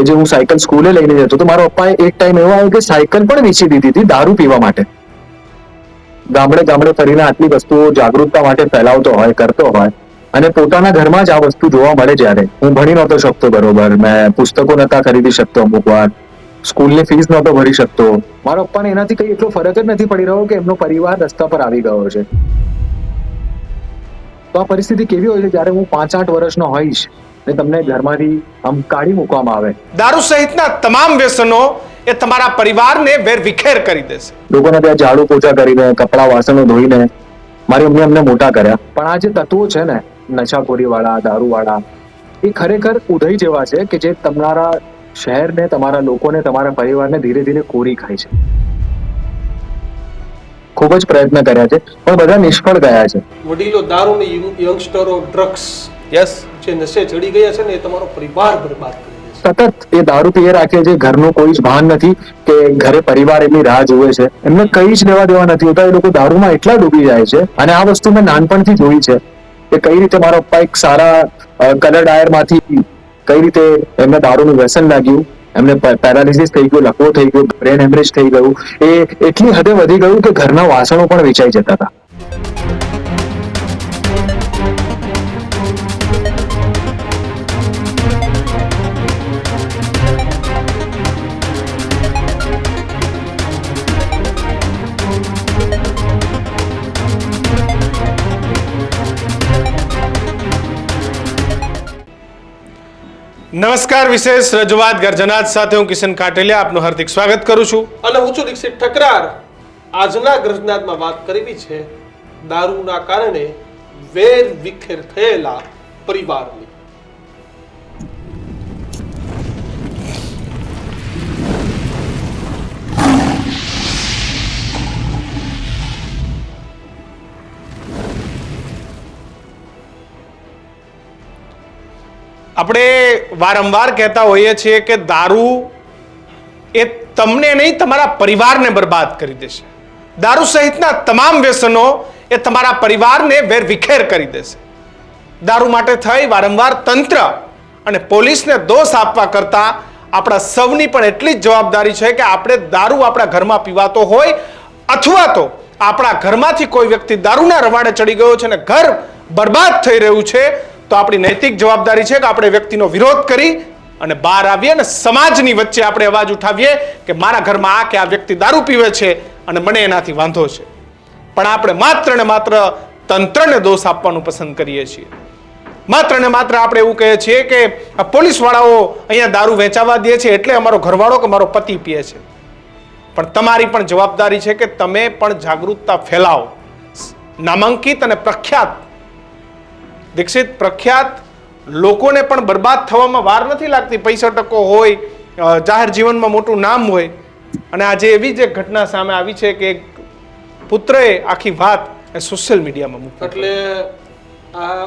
કે જે હું સાયકલ સ્કૂલે લઈને જતો તો મારા પપ્પાએ એક ટાઈમ એવો આવ્યો કે સાયકલ પણ વેચી દીધી હતી દારૂ પીવા માટે. ગામડે ગામડે ફરીને આટલી વસ્તુઓ જાગૃતતા માટે ફેલાવતો હોય, કરતો હોય અને પોતાના ઘરમાં જ આ વસ્તુ જોવા મળે જ્યારે. હું ભણી નહોતો શકતો બરોબર, મેં પુસ્તકો નતા ખરીદી શકતો અમુક વાર, સ્કૂલની ફીસ નહોતો ભરી શકતો. મારા પપ્પાને એનાથી કઈ એટલો ફરક જ નથી પડી રહ્યો કે એમનો પરિવાર રસ્તા પર આવી ગયો છે. તો આ પરિસ્થિતિ કેવી હોય છે? જ્યારે હું પાંચ આઠ વર્ષનો હોઈશ ને તમને ઘરમાંથી આમ કાઢી મૂકવામાં આવે. દારૂ સહિતના તમામ વ્યસનો એ તમારા પરિવારને વેરવિખેર કરી દેશે. લોકોને ત્યાં ઝાડુ પોચા કરીને કપડા વાસણો ધોઈને મારી મમ્મી અમને મોટા કર્યા. પણ આ જે તત્વો છે ને નશાખોરી વાળા દારૂ વાળા એ ખરેખર ઉદય જેવા છે કે જે તમારા શહેરને તમારા લોકોને તમારા પરિવારને ધીરે ધીરે કોરી ખાય છે. ખૂબ જ પ્રયત્ન કર્યા છે પણ બધા નિષ્ફળ ગયા છે. વડીલો દારૂ ને યંગસ્ટરો ડ્રગ્સ યસ જે નશે ચડી ગયા છે ને એ તમારો પરિવાર બરબાદ કરી સતત એ દારૂ પીએ રાખે છે, ઘરનું કોઈ જ ભાન નથી કે ઘરે પરિવાર એમની રાહ જોવે છે. એમને કઈ જ લેવા દેવા નથી હોતા, એ લોકો દારૂમાં એટલા ડૂબી જાય છે. અને આ વસ્તુ મેં નાનપણથી જોઈ છે કે કઈ રીતે મારા પપ્પા એક સારા કલર ડાયરમાંથી કઈ રીતે એમને દારૂનું વ્યસન લાગ્યું. એમને પેરાલિસિસ થઈ ગયું લકવો થઈ ગયો બ્રેન હેમરેજ થઈ ગયું. એ એટલી હદે વધી ગયું કે ઘરના વાસણો પણ વેચાઈ જતા હતા. નમસ્કાર વિશેષ રજૂઆત ગર્જનાથ સાથે હું કિશન કાટેલિયા આપનું હાર્દિક સ્વાગત કરું છું. અને હું છું દીક્ષિત ઠકરાર. આજના ગર્જનાથમાં વાત કરવી છે દારૂના કારણે વેર વિખેર થયેલા પરિવારની. આપણે વારંવાર કહેતા હોઈએ છીએ કે દારૂ એ તમને નહીં, તમારા પરિવારને બરબાદ કરી દેશે. દારૂ સહિતના તમામ વ્યસનો એ તમારા પરિવારને વેરવિખેર કરી દેશે. દારૂ માટે થઈ વારંવાર તંત્ર અને પોલીસને દોષ આપવા કરતા આપણા સૌની પણ એટલી જ જવાબદારી છે કે આપણે દારૂ આપણા ઘરમાં પીવાતો હોય અથવા તો આપણા ઘરમાંથી કોઈ વ્યક્તિ દારૂના રવાડે ચડી ગયો છે અને ઘર બરબાદ થઈ રહ્યું છે તો આપણી નૈતિક જવાબદારી છે કે આપણે વ્યક્તિનો વિરોધ કરી અને બહાર આવીએ અને સમાજની વચ્ચે આપણે અવાજ ઉઠાવીએ કે મારા ઘરમાં આ કે આ વ્યક્તિ દારૂ પીવે છે અને મને એનાથી વાંધો છે. પણ આપણે માત્ર ને માત્ર તંત્રને દોષ આપવાનું પસંદ કરીએ છીએ. માત્ર ને માત્ર આપણે એવું કહીએ છીએ કે આ પોલીસ વાળાઓ અહીંયા દારૂ વેચાવા દે છે એટલે અમારો ઘરવાળો કે મારો પતિ પીએ છે. પણ તમારી પણ જવાબદારી છે કે તમે પણ જાગૃતતા ફેલાવો. નામાંકિત અને પ્રખ્યાત દીક્ષિત પ્રખ્યાત લોકોને પણ બરબાદ થવામાં વાર નથી લાગતી. પૈસા ટકો હોય જાહેર જીવનમાં મોટું નામ હોય. અને આજે એવી જ એક ઘટના સામે આવી છે કે એક પુત્રએ આખી વાત એ સોશિયલ મીડિયામાં મૂકી એટલે આ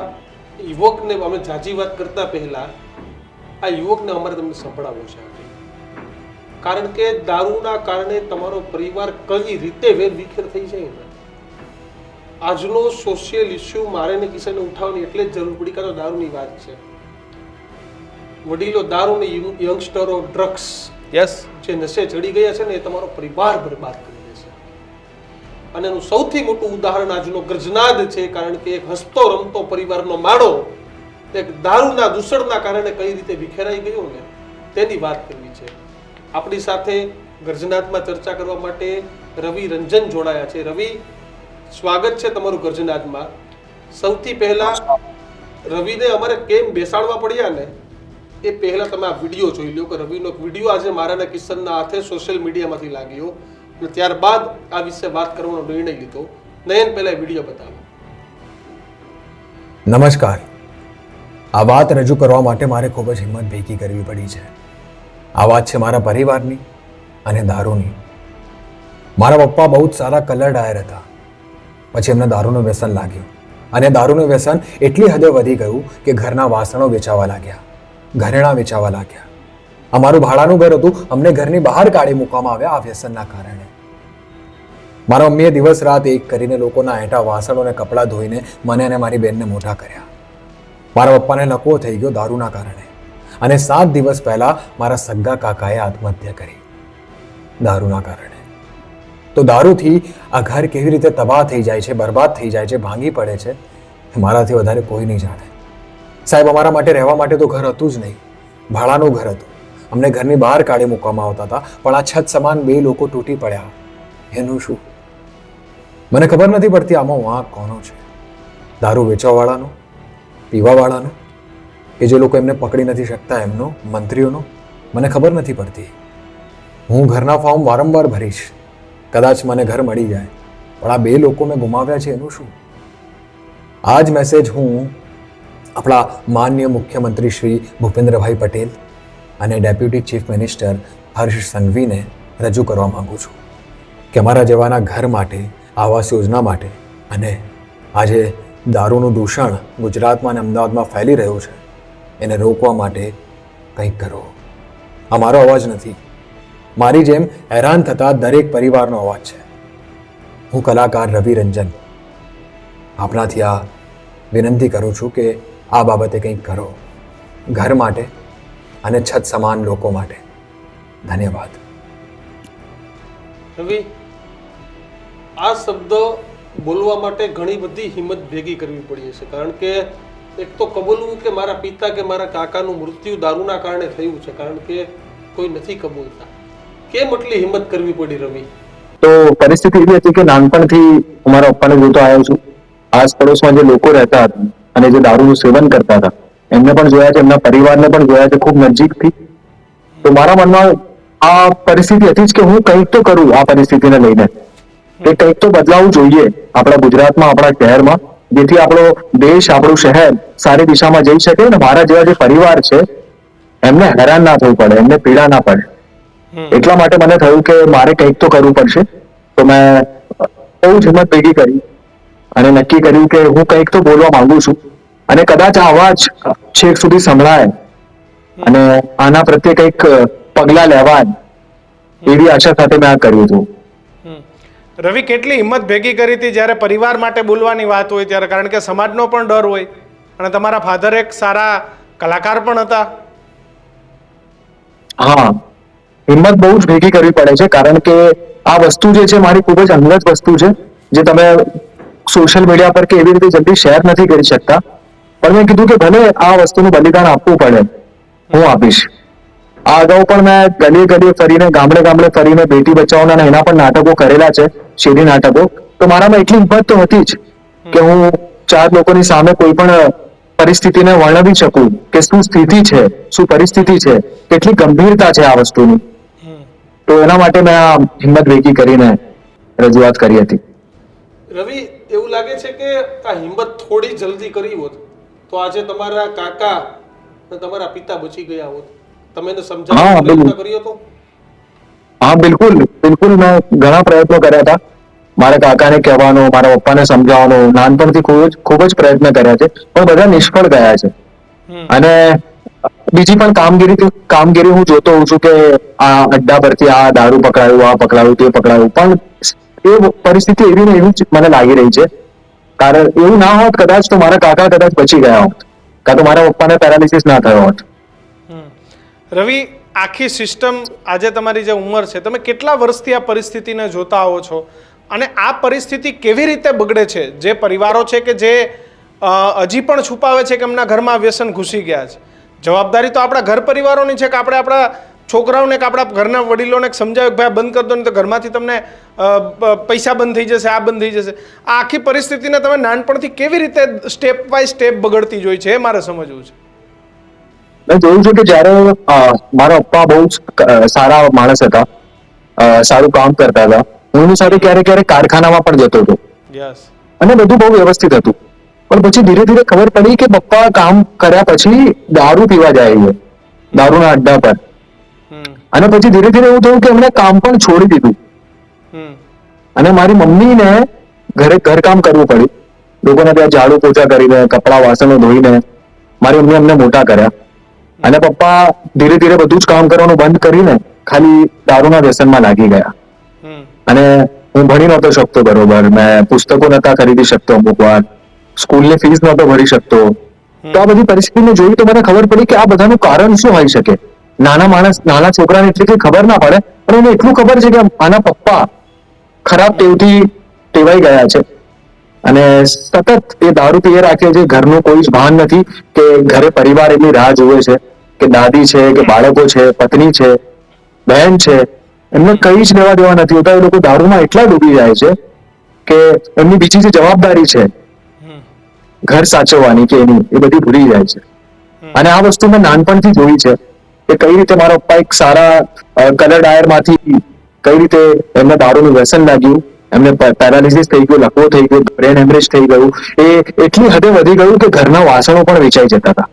યુવકને અમે જાજી વાત કરતા પહેલા આ યુવકને અમારે તમને સંભળાવવું છે કારણ કે દારૂના કારણે તમારો પરિવાર કઈ રીતે વેર વિખેર થઈ જાય ને? આજનો સોશિયલ ઇસ્યુ મારે ને કિસાને ઉઠાવવાની એટલે જ જરૂર પડી કાં તો દારૂની વાત છે. વડીલો દારૂ ને યંગસ્ટરો ડ્રગ્સ યસ જે નશે ચડી ગયા છે ને એ તમારો પરિવાર બરબાદ કરી દેશે અને એનું સૌથી મોટું ઉદાહરણ આજનો ગર્જનાદ છે કારણ કે એક હસતો રમતો પરિવારનો માળો એક દારૂના દૂષણના કારણે કઈ રીતે વિખેરાઈ ગયો ને તેની વાત કરવી છે. આપણી સાથે ગર્જનાથમાં ચર્ચા કરવા માટે રવિ રંજન જોડાયા છે. રવિ સ્વાગત છે તમારું ગર્જનાથમાં સૌથી પહેલા રવિને અમારે કેમ બેસાડવા પડ્યા ને, એ પહેલા તમે આ વીડિયો જોઈ લો કે રવિનો વીડિયો આજે મારાના કિશનના હાથે સોશિયલ મીડિયામાંથી લાગ્યો. અને ત્યારબાદ આ વિશે વાત કરવાનો નિર્ણય લીધો. નયન, પહેલા વીડિયો બતાવો. નમસ્કાર. આ વાત રજૂ કરવા માટે મારે ખૂબ જ હિંમત ભેગી કરવી પડી છે. આ વાત છે મારા પરિવારની અને દારૂની. મારા પપ્પા બહુ જ સારા કલર ડાયર હતા. પછી એમને દારૂનું વ્યસન લાગ્યું. અને દારૂનું વ્યસન એટલી હદે વધી ગયું કે ઘરના વાસણો વેચાવા લાગ્યા. ઘરેણાં વેચાવા લાગ્યા. અમારું ભાડાનું ઘર હતું, અમને ઘરની બહાર કાઢી મૂકવામાં આવ્યા આ વ્યસનના કારણે. મારા મમ્મીએ દિવસ રાત એક કરીને લોકોના હેઠા વાસણો અને કપડાં ધોઈને મને અને મારી બેનને મોટા કર્યા. મારા પપ્પાને લકવો થઈ ગયો દારૂના કારણે. અને સાત દિવસ પહેલા મારા સગ્ગા કાકાએ આત્મહત્યા કરી. દારૂના કારણે. તો દારૂથી આ ઘર કેવી રીતે તબાહ થઈ જાય છે, બરબાદ થઈ જાય છે, ભાંગી પડે છે મારાથી વધારે કોઈ નહીં જાણે. સાહેબ, અમારા માટે રહેવા માટે તો ઘર હતું જ નહીં. ભાડાનું ઘર હતું. અમને ઘરની બહાર કાઢી મૂકવામાં આવતા હતા, પણ આ છત સમાન બે લોકો તૂટી પડ્યા. એનું શું? મને ખબર નથી પડતી આમાં વાંક કોનો છે. દારૂ વેચવાવાળાનો? પીવાવાળાનો? કે જે લોકો એમને પકડી નથી શકતા, એમનો? મંત્રીઓનો? મને ખબર નથી પડતી. હું ઘરના ફોર્મ વારંવાર ભરીશ. કદાચ મને ઘર મળી જાય, પણ આ બે લોકો મેં ગુમાવ્યા છે એનું શું? આ જ મેસેજ હું આપણા માન્ય મુખ્યમંત્રી શ્રી ભૂપેન્દ્રભાઈ પટેલ અને ડેપ્યુટી ચીફ મિનિસ્ટર હર્ષ સંઘવીને રજૂ કરવા માગું છું કે અમારા જેવાના ઘર માટે, આવાસ યોજના માટે અને આજે દારૂનું દૂષણ ગુજરાતમાં અને અમદાવાદમાં ફેલી રહ્યું છે, એને રોકવા માટે કંઈક કરો. આ મારો અવાજ નથી. મારી જેમ હેરાન થતા દરેક પરિવારનો અવાજ છે. હું કલાકાર રવિ રંજન આપણાથી આ વિનંતી કરું છું કે આ બાબતે કંઈક કરો. ઘર માટે અને છત સમાન લોકો માટે. ધન્યવાદ. રવિ, આ શબ્દો બોલવા માટે ઘણી બધી હિંમત ભેગી કરવી પડી હશે. કારણ કે એક તો કબૂલવું કે મારા પિતા કે મારા કાકાનું મૃત્યુ દારૂના કારણે થયું છે. કારણ કે કોઈ નથી કબૂલતા. કેમ એટલી હિંમત કરવી પડી રવિ? તો પરિસ્થિતિ એવી હતી કે નાનપણથી હું મારા પપ્પાને જોતો આવ્યો છું. આસ પડોશમાં જે લોકો રહેતા હતા અને જે દારૂનું સેવન કરતા હતા, એમને પણ જોયા છે, એમના પરિવારને પણ જોયા છે, ખૂબ નજીકથી. તો મારા મનમાં આ પરિસ્થિતિ હતી જ કે હું કંઈક તો કરું આ પરિસ્થિતિને લઈને. કે કંઈક તો બદલાવવું જોઈએ આપણા ગુજરાતમાં, આપણા શહેરમાં, જેથી આપણો દેશ, આપણું શહેર સારી દિશામાં જઈ શકે અને મારા જેવા જે પરિવાર છે, એમને હેરાન ના થવું પડે, એમને પીડા ના પડે. એટલા માટે મને થયું કે મારે કંઈક તો કરવું પડશે. તો મેં બહુ જ હિંમત ભેગી કરી અને નક્કી કર્યું કે હું કંઈક તો બોલવા માંગુ છું. અને કદાચ આ અવાજ છેક સુધી સંભળાય અને આના પ્રત્યે કંઈક પગલા લેવાય એવી આશા સાથે મેં આ કર્યું હતું. રવિ કેટલી હિંમત ભેગી કરી હતી જ્યારે પરિવાર માટે બોલવાની વાત હોય ત્યારે કારણ કે સમાજનો પણ ડર હોય. અને તમારા ફાધર એક સારા કલાકાર પણ હતા. હા. હિંમત બહુ જ ભેગી કરવી પડે છે, કારણ કે આ વસ્તુ જે છે મારી ખૂબ જ અંગત વસ્તુ છે, જે તમે સોશિયલ મીડિયા પર કે એવી રીતે જલ્દી શેર નથી કરી શકતા. પણ મેં કીધું કે ભલે આ વસ્તુનું બલિદાન આપવું પડે, હું આપીશ. આ અગાઉ પણ મેં ગલીએ ગલીએ ફરીને, ગામડે ગામડે ફરીને બેટી બચાવોના એના પણ નાટકો કરેલા છે, શેરી નાટકો. તો મારામાં એટલી હિંમત તો હતી જ કે હું ચાર લોકોની સામે કોઈ પણ પરિસ્થિતિને વર્ણવી શકું કે શું સ્થિતિ છે, શું પરિસ્થિતિ છે, કેટલી ગંભીરતા છે આ વસ્તુની. તો એના માટે મેં આ હિંમત વેકી કરીને રજૂઆત કરી હતી. રવિ એવું લાગે છે કે આ હિંમત થોડી જલ્દી કરી હોત તો આજે તમારા કાકા અને તમારા પિતા બચી ગયા હોત. તમે એને હા, સમજાવવાનો પ્રયત્ન બિલકુલ. કર્યો હતો? હા બિલકુલ. બિલકુલ મેં ઘણા પ્રયત્નો કર્યા હતા. મારા કાકાને કહેવાનો મારા પપ્પાને સમજાવવાનો નાનપણથી ખૂબ જ ખૂબ જ પ્રયત્ન કર્યા છે. પણ બધા નિષ્ફળ ગયા છે. અને બીજી પણ કામગીરી કામગીરી હું જોતો હોઉં છું કે આ અડ્ડા પરથી આ દારૂ પકડાયું, આ પકડાયું, તે પકડાયું. પણ એ પરિસ્થિતિ એવી ને એવી મને લાગી રહી છે. કારણ એવું ના હોત કદાચ તો મારા કાકા કદાચ બચી ગયા હોત. કાં તો મારા પપ્પાને પેરાલિસિસ ના થયો હોત. રવિ, આખી સિસ્ટમ આજે તમારી જે ઉંમર છે, તમે કેટલા વર્ષથી આ પરિસ્થિતિને જોતા આવો છો? અને આ પરિસ્થિતિ કેવી રીતે બગડે છે? જે પરિવારો છે કે જે હજી પણ છુપાવે છે કે એમના ઘરમાં વ્યસન ઘૂસી ગયા છે? જવાબદારી તો આપણા ઘર પરિવારોની છે કે આપણે આપણા છોકરાઓને કે આપણા ઘરના વડીલોને સમજાવે કે ભાઈ બંધ કરી દો ને તો ઘરમાંથી તમને પૈસા બંધ થઈ જશે આ બંધ થઈ જશે. આ આખી પરિસ્થિતિને તમે નાનપણથી કેવી રીતે સ્ટેપ બાય સ્ટેપ બગડતી જોઈ છે એ મારે સમજવું છે. મેં જોયું છે કે જ્યારે મારા પપ્પા બહુ સારા માણસ હતા સારું કામ કરતા હતા. હું એની સાથે ક્યારેક ક્યારેક કારખાનામાં પણ જતો હતો. અને બધું બહુ વ્યવસ્થિત હતું. પણ પછી ધીરે ધીરે ખબર પડી કે પપ્પા કામ કર્યા પછી દારૂ પીવા જાય છે દારૂના અડ્ડા પર. અને પછી ધીરે ધીરે એવું થયું કે એમણે કામ પણ છોડી દીધું. અને મારી મમ્મીને ઘરે ઘરકામ કરવું પડ્યું. લોકોને ત્યાં ઝાડુ પોચા કરીને કપડા વાસણો ધોઈને મારી મમ્મી અમને મોટા કર્યા. અને પપ્પા ધીરે ધીરે બધું જ કામ કરવાનું બંધ કરીને ખાલી દારૂના વ્યસનમાં લાગી ગયા. અને હું ભણી નહોતો શકતો બરોબર. મેં પુસ્તકો નહોતા ખરીદી શકતો અમુક વાર. સ્કૂલની ફીસ નતો ભરી શકતો. તો આ બધી પરિસ્થિતિને જોઈ તો મને ખબર પડી કે આ બધાનું કારણ શું હોઈ શકે. નાના માણસ, નાના છોકરાને એટલી કઈ ખબર ના પડે, પણ એને એટલું ખબર છે કે આના પપ્પા ખરાબ ટેવથી ટેવાઈ ગયા છે. અને સતત એ દારૂ પીએ રાખે છે, ઘરનું કોઈ જ ભાન નથી કે ઘરે પરિવાર એમની રાહ જોવે છે, કે દાદી છે, કે બાળકો છે, પત્ની છે, બહેન છે, એમને કઈ જ લેવા દેવા નથી હોતા. એ લોકો દારૂમાં એટલા ડૂબી જાય છે કે એમની બીજી જે જવાબદારી છે ઘર સાચવવાની કે એની એ બધી ભૂલી જાય છે. અને આ વસ્તુ મેં નાનપણથી જોઈ છે કે કઈ રીતે મારા પપ્પા એક સારા કલર ડાયરમાંથી કઈ રીતે એમને દારૂનું વ્યસન લાગ્યું એમને પેરાલિસિસ થઈ ગયું લકવો થઈ ગયો બ્રેન હેમરેજ થઈ ગયું. એ એટલી હદે વધી ગયું કે ઘરના વાસણો પણ વેચાઈ જતા હતા.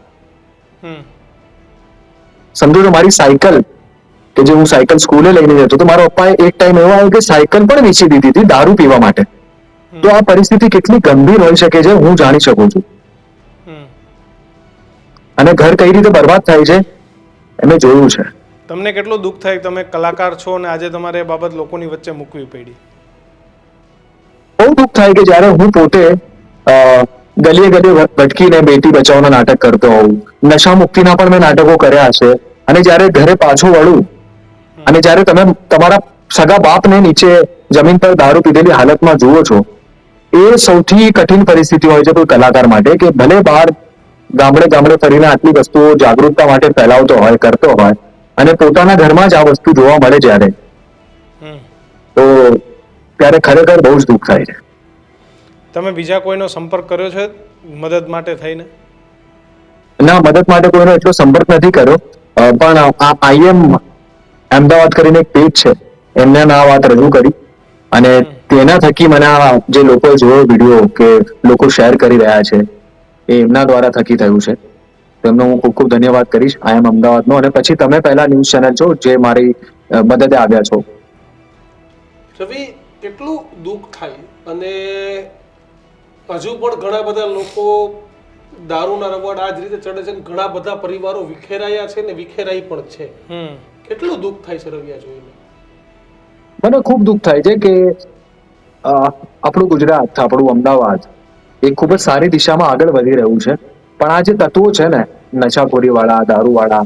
સમજો તો મારી સાયકલ કે જે હું સાયકલ સ્કૂલે લઈને જતો તો મારા પપ્પાએ એક ટાઈમ એવો આવ્યો કે સાયકલ પણ વેચી દીધી હતી દારૂ પીવા માટે. તો આ પરિસ્થિતિ કેટલી ગંભીર હોઈ શકે છે હું જાણી શકું છું. અને ઘર કઈ રીતે બરબાદ થાય છે એમે જોયું છે. તમને કેટલું દુઃખ થાય તમે કલાકાર છો અને આજે તમારે એ બાબત લોકોની વચ્ચે મૂકવી પડી? બહુ દુઃખ થાય કે જ્યારે હું પોતે ગલીએ ગલીએ ભટકીને બેટી બચાવના નાટક કરતો હોઉં. નશા મુક્તિના પણ મેં નાટકો કર્યા છે. અને જ્યારે ઘરે પાછું વળું અને જ્યારે તમે તમારા સગા બાપને નીચે જમીન પર દારૂ પીધેલી હાલતમાં જુઓ છો એ સૌથી કઠિન પરિસ્થિતિ હોય છે કોઈ કલાકાર માટે કે ભલે બહાર ગામડે ગામડે ફરીને આટલી વસ્તુઓ જાગૃતતા માટે ફેલાવતો હોય કરતો હોય અને પોતાના ઘરમાં જ આ વસ્તુ જોવા મળે જ્યારે હમ. તો ત્યારે ખરેખર બહુ જ દુઃખ થાય છે. તમે બીજા કોઈનો સંપર્ક કર્યો છે મદદ માટે થઈને? ના મદદ માટે કોઈનો એટલો સંપર્ક નથી કર્યો. પણ આ આઈએમ અમદાવાદ કરીને એક પેજ છે. એમને આ વાત રજૂ કરી. અને તેના થકી મને જે લોકો જોયો વીડિયો કે લોકો શેર કરી રહ્યા છે એ એમના દ્વારા થકી થયું છે. તેમનો હું ખૂબ ખૂબ ધન્યવાદ કરીશ. આઈએમ અમદાવાદનો. અને પછી તમે પહેલા ન્યૂઝ ચેનલ છો જે મારી મદદે આવ્યા છો. રવિ કેટલું દુઃખ થાય અને હજુ પણ ઘણા બધા લોકો દારૂના રવાડ આ જ રીતે ચડે છે ઘણા બધા પરિવારો વિખેરાયા છે ને વિખેરાઈ પણ છે. કેટલું દુઃખ થાય છે રવિયા જોઈને? મને ખૂબ દુઃખ થાય છે કે આપણું ગુજરાત આપણું અમદાવાદ એ ખૂબ જ સારી દિશામાં આગળ વધી રહ્યું છે. પણ આ જે તત્વો છે ને નશાખોરી વાળા દારૂ વાળા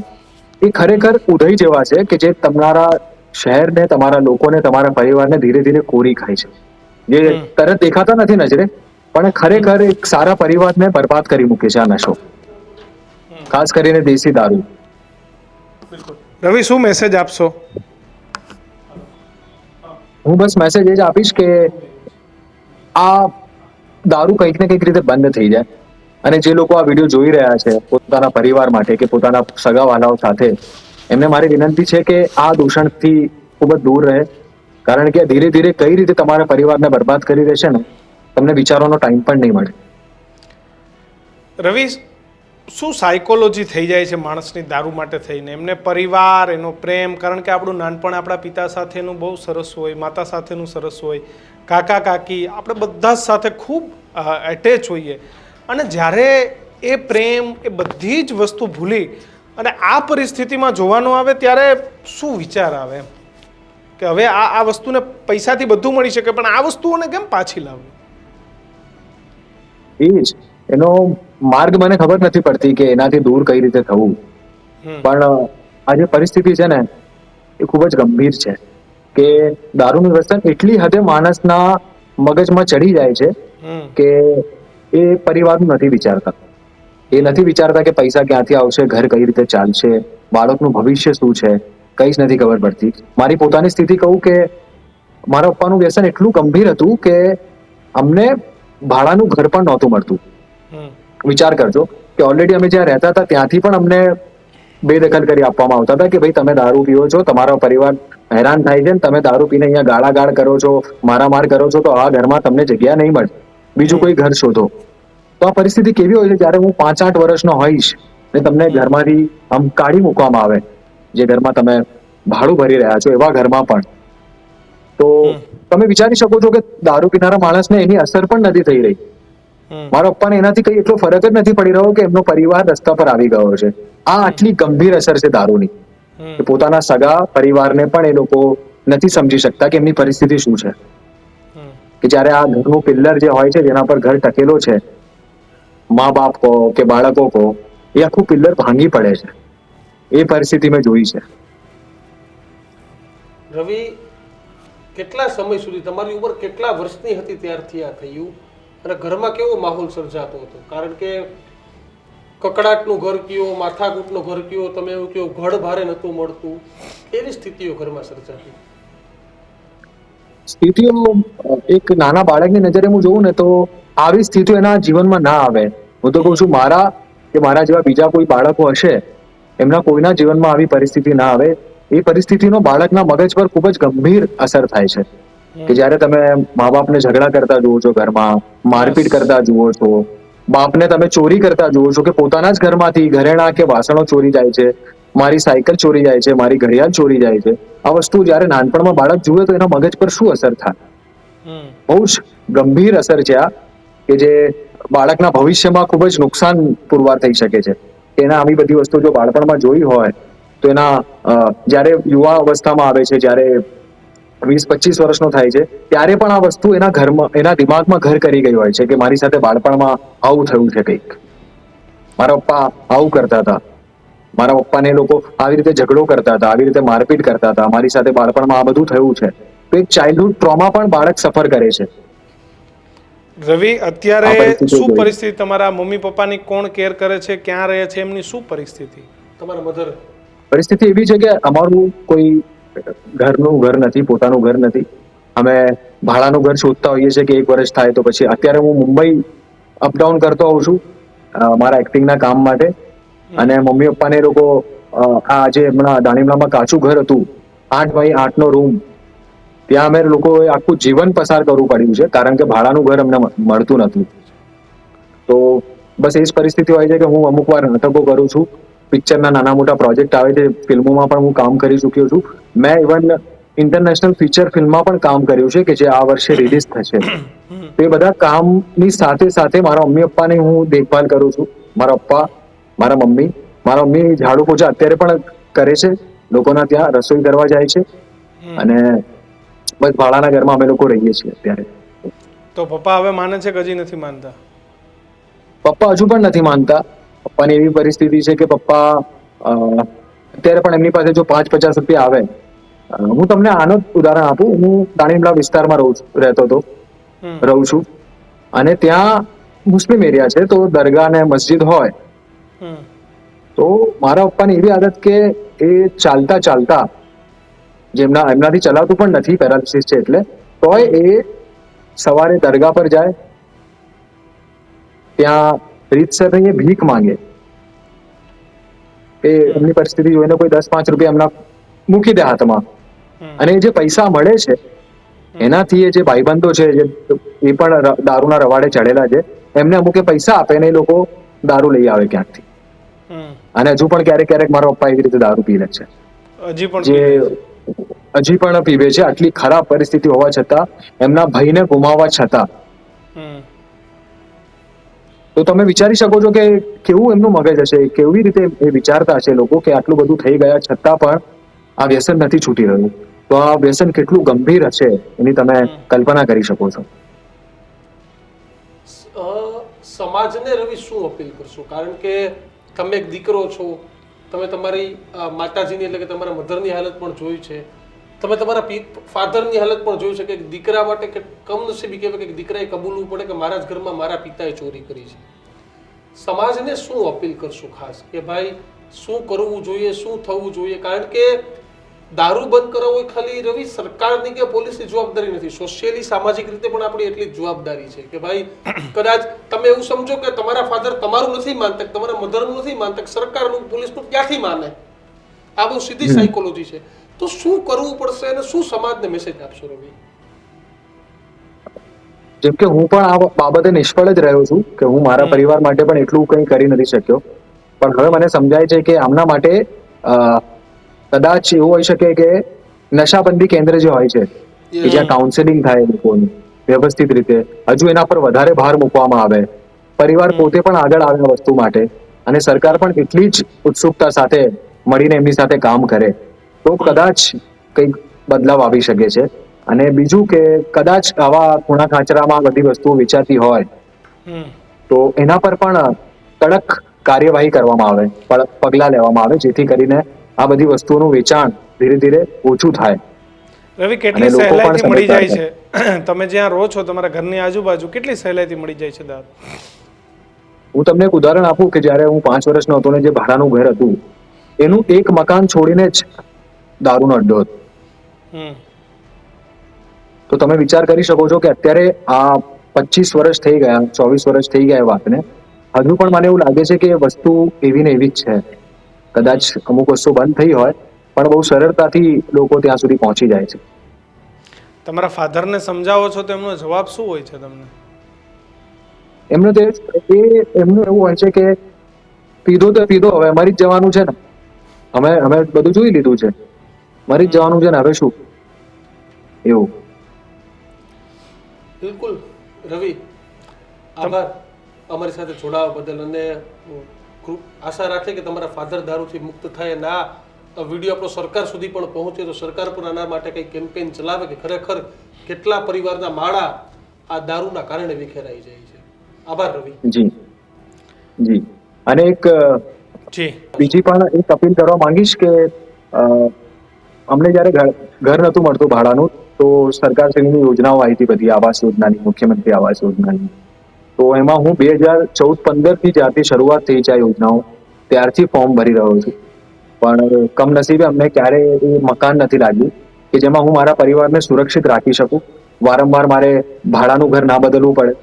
એ ખરેખર ઉદય જેવા છે કે જે તમારા શહેરને તમારા લોકોને તમારા પરિવારને ધીરે ધીરે કોરી ખાય છે. જે તરત દેખાતા નથી નજરે પણ ખરેખર એક સારા પરિવારને બરબાદ કરી મૂકે છે આ નશો. ખાસ કરીને દેશી દારૂ. રવિ શું મેસેજ આપશો? હું બસ મેસેજ એ જ આપીશ કે આ દારૂ કંઈક ને કંઈક રીતે બંધ થઈ જાય. અને જે લોકો આ વીડિયો જોઈ રહ્યા છે, પોતાના પરિવાર માટે કે પોતાના સગાવાલાઓ સાથે, એમને મારી વિનંતી છે કે આ દૂષણથી ખૂબ જ દૂર રહે. કારણ કે ધીરે ધીરે કઈ રીતે તમારા પરિવારને બરબાદ કરી દેશે ને, તમને વિચારવાનો ટાઈમ પણ નહીં મળે. રવિ શું સાયકોલોજી થઈ જાય છે માણસની દારૂ માટે થઈને? એમને પરિવાર, એનો પ્રેમ, કારણ કે આપણું નાનપણ આપણા પિતા સાથેનું બહુ સરસ હોય, માતા સાથેનું સરસ હોય, કાકા, કાકી, આપણે બધા સાથે ખૂબ એટેચ હોઈએ. અને જ્યારે એ પ્રેમ એ બધી જ વસ્તુ ભૂલી અને આ પરિસ્થિતિમાં જોવાનું આવે ત્યારે શું વિચાર આવે? કે હવે આ આ વસ્તુને પૈસાથી બધું મળી શકે, પણ આ વસ્તુઓને કેમ પાછી લાવવી? એ જ. એનો માર્ગ મને ખબર નથી પડતી કે એનાથી દૂર કઈ રીતે થવું. પણ આ જે પરિસ્થિતિ છે ને એ ખૂબ જ ગંભીર છે કે દારૂનું વ્યસન એટલી હદે માણસના મગજમાં ચડી જાય છે કે એ પરિવારનું નથી વિચારતા. એ નથી વિચારતા કે પૈસા ક્યાંથી આવશે ઘર કઈ રીતે ચાલશે બાળકનું ભવિષ્ય શું છે કઈ જ નથી ખબર પડતી. મારી પોતાની સ્થિતિ કહું કે મારા પપ્પાનું વ્યસન એટલું ગંભીર હતું કે અમને ભાડાનું ઘર પણ નહોતું મળતું. વિચાર કરજો કે ઓલરેડી અમે જ્યાં રહેતા હતા ત્યાંથી પણ અમને બેદખલ કરી આપવામાં આવતા હતા કે ભાઈ તમે દારૂ પીવો છો તમારો પરિવાર હેરાન થાય છે ને તમે દારૂ પીને અહીંયા ગાળાગાળ કરો છો મારામાર કરો છો તો આ ઘરમાં તમને જગ્યા નહીં મળે. બીજું કોઈ ઘર શોધો. તો આ પરિસ્થિતિ કેવી હોય છે? જ્યારે હું પાંચ આઠ વર્ષનો હોઈશ ને તમને ઘરમાંથી આમ કાઢી મૂકવામાં આવે જે ઘરમાં તમે ભાડું ભરી રહ્યા છો એવા ઘરમાં પણ. તો તમે વિચારી શકો છો કે દારૂ પીનારા માણસને એની અસર પણ નથી થઈ રહી. મારા પપ્પાને એનાથી કઈ એટલો ફરક જ નથી પડી રહ્યો કે એમનો પરિવાર રસ્તા પર આવી ગયો છે. આ આટલી ગંભીર અસર છે દારૂની. કે પોતાના સગા પરિવારને પણ એ લોકો નથી સમજી શકતા કે એમની પરિસ્થિતિ શું છે. કે જ્યારે આ ઘરનું પિલ્લર જે હોય છે જેના પર ઘર ટકેલો છે મા બાપ કહો કે બાળકો કહો એ આખું પિલ્લર ભાંગી પડે છે. એ પરિસ્થિતિ મેં જોઈ છે. રવિ કેટલા સમય સુધી તમારી ઉંમર કેટલા વર્ષની હતી ત્યારથી આ થયું? અને ઘરમાં કેવો માહોલ સર્જાતો હતો? કારણ કે કકડાટનું ઘર કયો, માથાકૂટનું ઘર કયો, તમે એવું કયો ઘડ ભારે નહોતું મળતું. એવી સ્થિતિઓ ઘરમાં સર્જાતી? સ્થિતિઓ, એક નાના બાળકની નજરે હું જોઉં ને તો આવી સ્થિતિઓ એના જીવનમાં ના આવે. હું તો કહું છું, મારા કે મારા જેવા બીજા કોઈ બાળકો હશે, એમના કોઈના જીવનમાં આવી પરિસ્થિતિ ના આવે. એ પરિસ્થિતિનો બાળકના મગજ પર ખૂબ જ ગંભીર અસર થાય છે. કે જ્યારે તમે મા બાપને ઝઘડા કરતા જુઓ છો ઘરમાં મારપીટ કરતા જુઓ છો બાપને તમે ચોરી કરતા જુઓ છો કે પોતાના જ ઘરમાંથી ઘરેણા કે વાસણો ચોરી જાય છે મારી સાયકલ ચોરી જાય છે મારી ઘડિયાળ ચોરી જાય છે આ વસ્તુ જ્યારે નાનપણમાં બાળક જુએ તો એના મગજ પર શું અસર થાય? બહુ જ ગંભીર અસર છે આ કે જે બાળકના ભવિષ્યમાં ખૂબ જ નુકસાન પુરવાર થઈ શકે છે. એના આવી બધી વસ્તુ જો બાળપણમાં જોઈ હોય તો એના જ્યારે યુવા અવસ્થામાં આવે છે જ્યારે વીસ પચીસ વર્ષનો થાય છે ત્યારે પણ આ વસ્તુ એના ઘરમાં એના દિમાગમાં ઘર કરી ગઈ હોય છે કે મારી સાથે બાળપણમાં આવું થયું છે કંઈક. મારા પપ્પા આવું કરતા હતા. મારા પપ્પાને લોકો આવી રીતે ઝઘડો કરતા હતા આવી રીતે મારપીટ કરતા હતા મારી સાથે બાળપણમાં આ બધું થયું છે. તો એક ચાઇલ્ડહુડ ટ્રોમા પણ બાળક સફર કરે છે. રવિ અત્યારે શું પરિસ્થિતિ? તમારા મમ્મી પપ્પાની કોણ કેર કરે છે? ક્યાં રહે છે? એમની શું પરિસ્થિતિ? તમારા મધર? પરિસ્થિતિ એવી છે કે અમારું કોઈ ઘરનું ઘર નથી, પોતાનું ઘર નથી. અમે ભાડાનું ઘર શોધતા હોઈએ છીએ કે એક વર્ષ થાય તો પછી અત્યારે હું મુંબઈ અપડાઉન કરતો હોઉં છું મારા એક્ટિંગના કામ માટે. અને મમ્મી પપ્પાને લોકો આ જે હમણાં દાણીમલામાં કાચું ઘર હતું, આઠ બાય આઠનો રૂમ. ત્યાં અમે લોકોએ આખું જીવન પસાર કરવું પડ્યું છે, કારણ કે ભાડાનું ઘર અમને મળતું નથી. તો બસ એ જ પરિસ્થિતિ હોય છે કે હું અમુક વાર નાટકો કરું છું. પિક્ચરના નાના મોટા પ્રોજેક્ટ આવે છે, ફિલ્મોમાં પણ હું કામ કરી ચૂક્યો છું. મેં ઇવન ઇન્ટરનેશનલ ફીચર ફિલ્મમાં પણ કામ કર્યું છે કે જે આ વર્ષે રિલીઝ થશે. તે બધા કામની સાથે સાથે મારા મમ્મી પપ્પાની હું દેખભાલ કરું છું. મારા પપ્પા મારા મમ્મી મારા મમ્મી ઝાડુ પોછા અત્યારે પણ કરે છે. લોકોના ત્યાં રસોઈ કરવા જાય છે. અને બસ ભાડાના ઘરમાં અમે લોકો રહીએ છીએ અત્યારે. તો પપ્પા હવે માને છે કે હજી નથી માનતા? પપ્પા હજુ પણ નથી માનતા. પપ્પાની એવી પરિસ્થિતિ છે કે પપ્પા અત્યારે પણ એમની પાસે જો પાંચ પચાસ રૂપિયા આવે હું તમને આનો ઉદાહરણ આપું. હું દાણીમડા વિસ્તારમાં રહું રહેતો હતો રહું છું. અને ત્યાં મુસ્લિમ એરિયા છે તો દરગાહ ને મસ્જિદ હોય. તો મારા પપ્પાની એવી આદત કે એ ચાલતા ચાલતા જેમના એમનાથી ચલાવતું પણ નથી પેરાલિસિસ છે એટલે તોય એ સવારે દરગાહ પર જાય. ત્યાં રીતસર એ ભીખ માંગે. એ એમની પરિસ્થિતિ જોઈને કોઈ દસ પાંચ રૂપિયા એમના મૂકી દે હાથમાં. અને જે પૈસા મળે છે એનાથી એ જે ભાઈબંધો છે જે એ પણ દારૂના રવાડે ચડેલા છે એમને અમુકે પૈસા આપે ને એ લોકો દારૂ લઈ આવે ક્યાંકથી. અને હજુ પણ ક્યારેક ક્યારેક મારા પપ્પા એવી રીતે દારૂ પી લે છે. હજી પણ જે. હજી પણ પીવે છે આટલી ખરાબ પરિસ્થિતિ હોવા છતાં એમના ભાઈને ગુમાવવા છતાં. તો તમે વિચારી શકો છો કે કેવું એમનું મગજ હશે કેવી રીતે એ વિચારતા હશે લોકો કે આટલું બધું થઈ ગયા છતાં પણ આ વ્યસન નથી છૂટી રહ્યું. તો આ વ્યસન કેટલું ગંભીર હશે એની તમે કલ્પના કરી શકો છો. સમાજને રવિ શું અપીલ કરશો? કારણ કે તમે એક દીકરો છો તમે તમારી માતાજીની એટલે કે તમારા મધરની હાલત પણ જોઈ છે. તમે તમારા ફાધરની હાલત પણ જોઈ છે કે દીકરા માટે કે કમનસીબી કહેવાય કે દીકરાએ કબૂલવું પડે કે મારા જ ઘરમાં મારા પિતાએ ચોરી કરી છે. સમાજને શું અપીલ કરશું ખાસ? કે ભાઈ શું કરવું જોઈએ શું થવું જોઈએ? કારણ કે દારૂ બંધ કરાવવો એ ખાલી રવિ સરકારની કે પોલીસની જવાબદારી નથી. સોશિયલી સામાજિક રીતે પણ આપણી એટલી જ જવાબદારી છે કે ભાઈ કદાચ તમે એવું સમજો કે તમારા ફાધર તમારું નથી માનતા તમારા મધરનું નથી માનતા સરકારનું પોલીસનું ક્યાંથી માને? આ બહુ સીધી સાયકોલોજી છે. તો શું કરવું પડશે અને શું સમાજને મેસેજ આપશો રવિ? જેમ કે હું પણ આ બાબતે નિષ્ફળ જ રહ્યો છું કે હું મારા પરિવાર માટે પણ એટલું કંઈ કરી નથી શક્યો. પણ હવે મને સમજાય છે કે આમના માટે કદાચ એવું હોઈ શકે કે નશાબંધી કેન્દ્ર જે હોય છે કે જ્યાં કાઉન્સેલિંગ થાય લોકોનું વ્યવસ્થિત રીતે હજુ એના પર વધારે ભાર મૂકવામાં આવે. પરિવાર પોતે પણ આગળ આવે વસ્તુ માટે અને સરકાર પણ એટલી જ ઉત્સુકતા સાથે મળીને એમની સાથે કામ કરે. તો કદાચ કંઈક બદલાવ આવી શકે છે. અને બીજું કે કદાચ આવા ખૂણા ખાંચરામાં બધી વસ્તુઓ વેચાતી હોય તો એના પર પણ કડક કાર્યવાહી કરવામાં આવે પગલાં લેવામાં આવે જેથી કરીને આ બધી વસ્તુઓનું વેચાણ ધીરે ધીરે ઓછું થાય. રવિ કેટલી સહેલાઈથી મળી જાય છે? તમે જ્યાં રહો છો તમારા ઘરની આજુબાજુ કેટલી સહેલાઈથી મળી જાય છે દારૂ? હું તમને એક ઉદાહરણ આપું કે જ્યારે હું પાંચ વર્ષનો હતો ને જે ભાડાનું ઘર હતું એનું એક મકાન છોડીને જ દારૂનો અડ્ડો હતો. તો તમે વિચાર કરી શકો છો કે અત્યારે આ પચીસ વર્ષ થઈ ગયા ચોવીસ વર્ષ થઈ ગયા એ વાતને. હજુ પણ મને એવું લાગે છે કે વસ્તુ એવી ને એવી જ છે. કદાચ અમુક વસ્તુ બંધ થઈ હોય પણ બહુ સરળતાથી લોકો ત્યાં સુધી પહોંચી જાય છે. તમારા ફાધરને સમજાવો છો તો એમનો જવાબ શું હોય છે તમને? એમનો તે એ એમનું એવું હોય છે કે પીધો તો પીધો હવે મરી જ જવાનું છે ને. અમે અમે બધું જોઈ લીધું છે. મરી જ જવાનું છે ને હવે શું? એવું. બિલકુલ. રવિ આભાર. અમારી સાથે જોડાવા બદલ અને આશા રાખે કે તમારા ફાધર દારૂથી મુક્ત થાય અને વીડિયો આપણો સરકાર સુધી પણ પહોંચે તો સરકાર પણ આના માટે કંઈ કેમ્પેન ચલાવે કે ખરેખર કેટલા પરિવારના માળા આ દારૂના કારણે વિખેરાઈ જાય છે. આભાર રવિ. જી. જી. અને એક જી. બીજી પણ એક અપીલ કરવા માંગીશ કે અમને જ્યારે ઘર ઘર નહોતું મળતું ભાડાનું તો સરકારશ્રીની યોજનાઓ આવી હતી બધી આવાસ યોજનાની મુખ્યમંત્રી આવાસ યોજનાની. તો એમાં હું બે હજાર ચૌદ પંદરથી જ્યારથી શરૂઆત થઈ છે આ યોજનાઓ, ત્યારથી ફોર્મ ભરી રહ્યો છું. પણ કમનસીબે અમને ક્યારે એ મકાન નથી લાગ્યું કે જેમાં હું મારા પરિવારને સુરક્ષિત રાખી શકું. વારંવાર મારે ભાડાનું ઘર ના બદલવું પડે.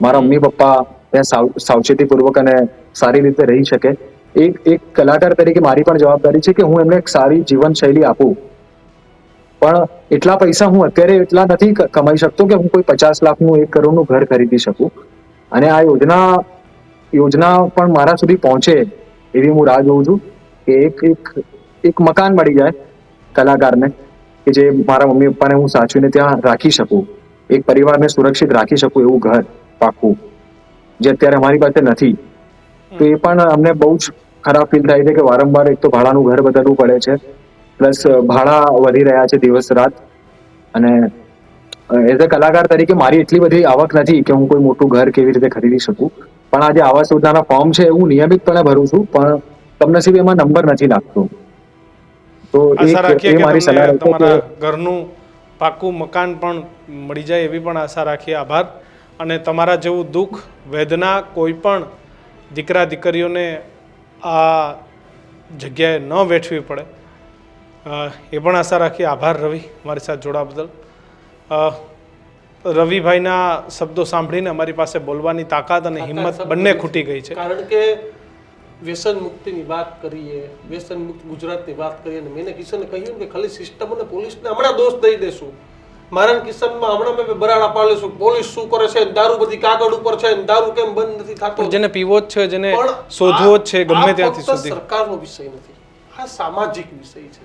મારા મમ્મી પપ્પા ત્યાં સાવ, સાવચેતીપૂર્વક અને સારી રીતે રહી શકે. એક એક કલાકાર તરીકે મારી પણ જવાબદારી છે કે હું એમને એક સારી જીવનશૈલી આપું. પણ એટલા પૈસા હું અત્યારે એટલા નથી કમાઈ શકતો કે હું કોઈ પચાસ લાખનું, એક કરોડનું ઘર ખરીદી શકું. અને આ યોજના યોજના પણ મારા સુધી પહોંચે એવી હું રાહ જોઉં છું કે એક એક એક મકાન મળી જાય કલાકારને કે જે મારા મમ્મી પપ્પાને હું સાચવીને ત્યાં રાખી શકું, એક પરિવારને સુરક્ષિત રાખી શકું એવું ઘર પાકું, જે અત્યારે અમારી પાસે નથી. તો એ પણ અમને બહુ જ ખરાબ ફીલ થાય છે કે વારંવાર એક તો ભાડાનું ઘર બદલવું પડે છે, પ્લસ ભાડા વધી રહ્યા છે દિવસ રાત અને એઝ અ કલાકાર તરીકે મારી એટલી બધી આવક નથી કે હું કોઈ મોટું ઘર કેવી રીતે ખરીદી શકું. પણ આ જે આવાસ યોજનાના ફોર્મ છે હું નિયમિતપણે ભરું છું પણ કમનસીબ એમાં નંબર નથી લાગતો. તો એ મારી સલાહ તમારા ઘરનું પાકું મકાન પણ મળી જાય એવી પણ આશા રાખીએ. આભાર. અને તમારા જેવું દુઃખ વેદના કોઈ પણ દીકરા દીકરીઓને આ જગ્યાએ ન વેઠવી પડે. એ પણ આશા રાખીએ. આભાર રવિ મારી સાથે જોડા બદલ. રવિભાઈના શબ્દો સાંભળીને અમારી પાસે બોલવાની તાકાત અને હિંમત બંને ખૂટી ગઈ છે. કારણ કે વ્યસન મુક્તિની વાત કરીએ વ્યસન મુક્ત ગુજરાતની વાત કરીએ અને મેં કિશને કહ્યું કે ખાલી સિસ્ટમ અને પોલીસને હમણાં દોષ દઈ દેશું. મારા કિશનમાં હમણાં મેં બરાડા પાડીશું પોલીસ શું કરે છે દારૂ બધી કાગળ ઉપર છે દારૂ કેમ બંધ નથી થતો? જેને પીવો જ છે જેને શોધવો જ છે ગમે ત્યાંથી સુધી. સરકારનો વિષય નથી. આ સામાજિક વિષય છે.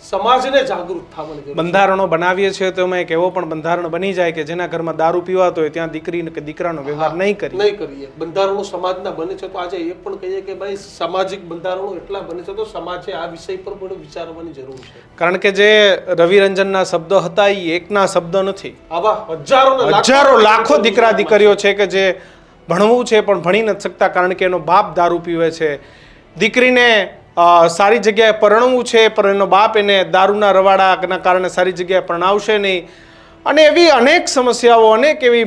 સમાજને જાગૃત થવાની જરૂર બંધારણો બનાવીએ છીએ તો એમાં એક એવો પણ બંધારણ બની જાય કે જેના ઘરમાં દારૂ પીવાતો હોય ત્યાં દીકરી કે દીકરાનો વ્યવહાર નહીં કરી નહીં કરીએ. બંધારણો સમાજના બને છે તો આજે એ પણ કહીએ કે ભાઈ સામાજિક બંધારણો એટલા બને છે તો સમાજે આ વિષય પર પણ વિચારવાની જરૂર છે. કારણ કે જે રવિરંજનના શબ્દો હતા એ એકના શબ્દ નથી. આવા હજારો હજારો લાખો દીકરા દીકરીઓ છે કે જે ભણવું છે પણ ભણી નથી શકતા કારણ કે એનો બાપ દારૂ પીવે છે. દીકરીને સારી જગ્યાએ પરણવું છે પણ એનો બાપ એને દારૂના રવાડાના કારણે સારી જગ્યાએ પરણાવશે નહીં. અને એવી અનેક સમસ્યાઓ અનેક એવી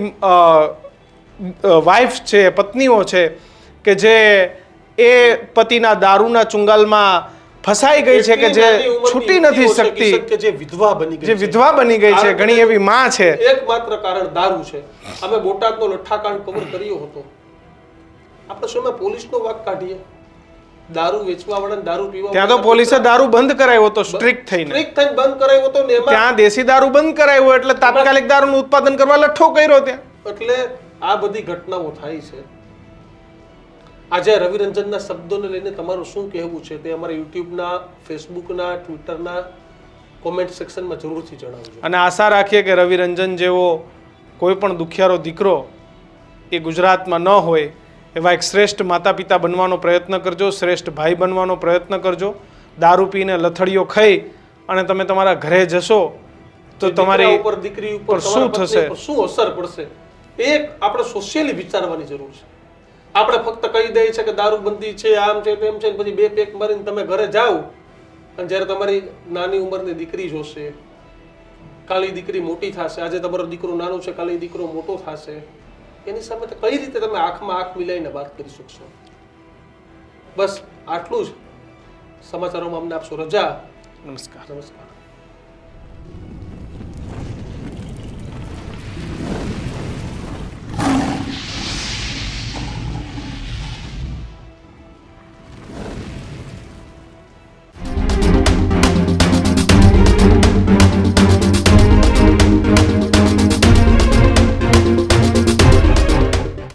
વાઇફ છે પત્નીઓ છે કે જે એ પતિના દારૂના ચુંગાલમાં ફસાઈ ગઈ છે કે જે છૂટી નથી શકતી. કે જે વિધવા બની ગઈ જે વિધવા બની ગઈ છે ઘણી એવી માં છે. એકમાત્ર કારણ દારૂ છે. અમે બોટાદનો લઠ્ઠાકાંડ કવર કર્યો હતો. આપણે શું એમાં પોલીસનો વાક કાઢીએ? દારૂ વેચવા વાળા દારૂ પીવા ત્યાં તો પોલીસે દારૂ બંધ કરાવ્યો હતો સ્ટ્રિક્ટ થઈને. સ્ટ્રિક્ટ થઈને બંધ કરાવ્યો હતો ને ત્યાં દેશી દારૂ બંધ કરાવ્યો એટલે તાત્કાલિક દારૂનું ઉત્પાદન કરવા લઠ્ઠો કર્યો ત્યાં. એટલે આ બધી ઘટનાઓ થાય છે. આજે રવિરંજનના શબ્દોને લઈને તમારું શું કહેવું છે તે અમારા યુટ્યુબના ફેસબુકના ટ્વિટરના કોમેન્ટ સેક્શનમાં જરૂરથી જણાવજો. અને આશા રાખીએ કે રવિરંજન જેવો કોઈ પણ દુખિયારો દીકરો એ ગુજરાતમાં ન હોય એવા એક શ્રેષ્ઠ માતા પિતા બનવાનો પ્રયત્ન કરજો શ્રેષ્ઠ ભાઈ બનવાનો પ્રયત્ન કરજો. દારૂ પીને લથડીઓ ખાઈ અને તમે તમારા ઘરે જશો તો તમારી ઉપર દીકરી ઉપર શું થશે? શું અસર પડશે? એક આપણે સોશિયલી વિચારવાની જરૂર છે. આપણે ફક્ત કહી દઈએ છે કે દારૂબંધી છે આમ છે તેમ છે પછી બે પેક મારીને તમે ઘરે જાઓ. અને જ્યારે તમારી નાની ઉંમરની દીકરી જોશે કાલી દીકરી મોટી થશે. આજે તમારો દીકરો નાનો છે કાલી દીકરો મોટો થશે. એની સામે તો કઈ રીતે તમે આંખમાં આંખ મિલાઈને વાત કરી શકશો? બસ આટલું જ. સમાચારોમાં અમને આપશો. રજા. નમસ્કાર. નમસ્કાર.